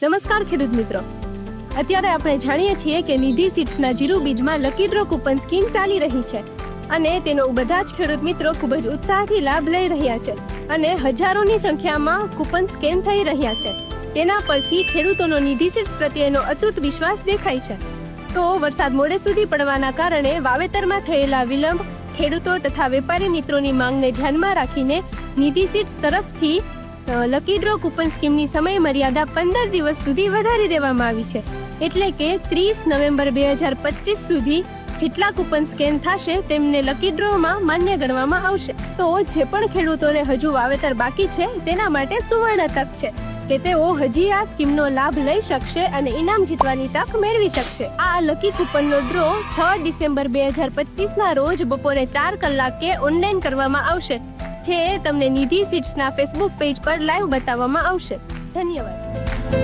નમસ્કાર ખેડૂત મિત્રો. અત્યારે આપણે જાણીએ છીએ કે નિધિ સીડ્સના જીરું બીજમાં લકી ડ્રો કૂપન સ્કીમ ચાલી રહી છે અને તેનો બધા જ ખેડૂત મિત્રો ખૂબ જ ઉત્સાહથી લાભ લઈ રહ્યા છે અને હજારોની સંખ્યામાં કૂપન સ્કેન થઈ રહ્યા છે. તેના પરથી ખેડૂતોનો નિધિ સીડ્સ પ્રત્યેનો અતૂટ વિશ્વાસ દેખાય છે. તો વરસાદ મોડે સુધી પડવાના કારણે વાવેતરમાં થયેલા વિલંબ ખેડૂતો તથા વેપારી મિત્રોની માંગને ધ્યાનમાં રાખીને નિધિ સીડ્સ તરફથી લકી ડ્રો કૂપન સ્કીમની સમય મર્યાદા પંદર દિવસ સુધી વધારી દેવામાં આવી છે. એટલે કે ત્રીસ નવેમ્બર બે હજાર પચીસ સુધી જેટલા કૂપન સ્કેન થશે તેમને લકી ડ્રોમાં માન્ય ગણવામાં આવશે. તો જે પણ ખેડૂતોને હજુ વાવેતર બાકી છે, તેના માટે સુવર્ણ તક છે કે તેઓ હજી આ સ્કીમનો લાભ લઈ શકશે અને ઇનામ જીતવાની તક મેળવી શકશે. આ લકી કૂપનનો ડ્રો છ ડિસેમ્બર બે હજાર પચીસના રોજ બપોરે ચાર કલાકે ઓનલાઈન કરવામાં આવશે. જે તમને નિધિ સીટ્સના ફેસબુક પેજ પર લાઈવ બતાવવામાં આવશે. ધન્યવાદ.